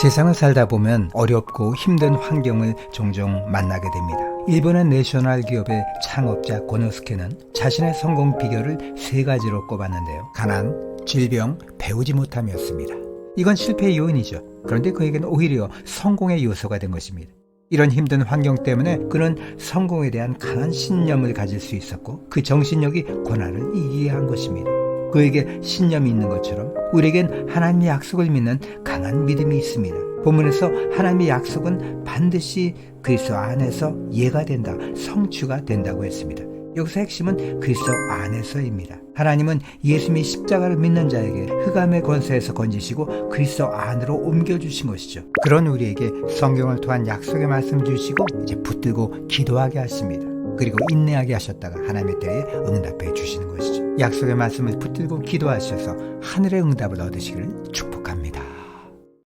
세상을 살다 보면 어렵고 힘든 환경을 종종 만나게 됩니다. 일본의 내셔널 기업의 창업자 고노스케는 자신의 성공 비결을 세 가지로 꼽았는데요. 가난, 질병, 배우지 못함이었습니다. 이건 실패의 요인이죠. 그런데 그에게는 오히려 성공의 요소가 된 것입니다. 이런 힘든 환경 때문에 그는 성공에 대한 강한 신념을 가질 수 있었고 그 정신력이 고난을 이기게 한 것입니다. 그에게 신념이 있는 것처럼 우리에겐 하나님의 약속을 믿는 강한 믿음이 있습니다. 본문에서 하나님의 약속은 반드시 그리스도 안에서 예가 된다, 성취가 된다고 했습니다. 여기서 핵심은 그리스도 안에서입니다. 하나님은 예수님이 십자가를 믿는 자에게 흑암의 권세에서 건지시고 그리스도 안으로 옮겨주신 것이죠. 그런 우리에게 성경을 통한 약속의 말씀 주시고 이제 붙들고 기도하게 하십니다. 그리고 인내하게 하셨다가 하나님의 때에 응답해 주시는 것이죠. 약속의 말씀을 붙들고 기도하셔서 하늘의 응답을 얻으시기를 축복합니다.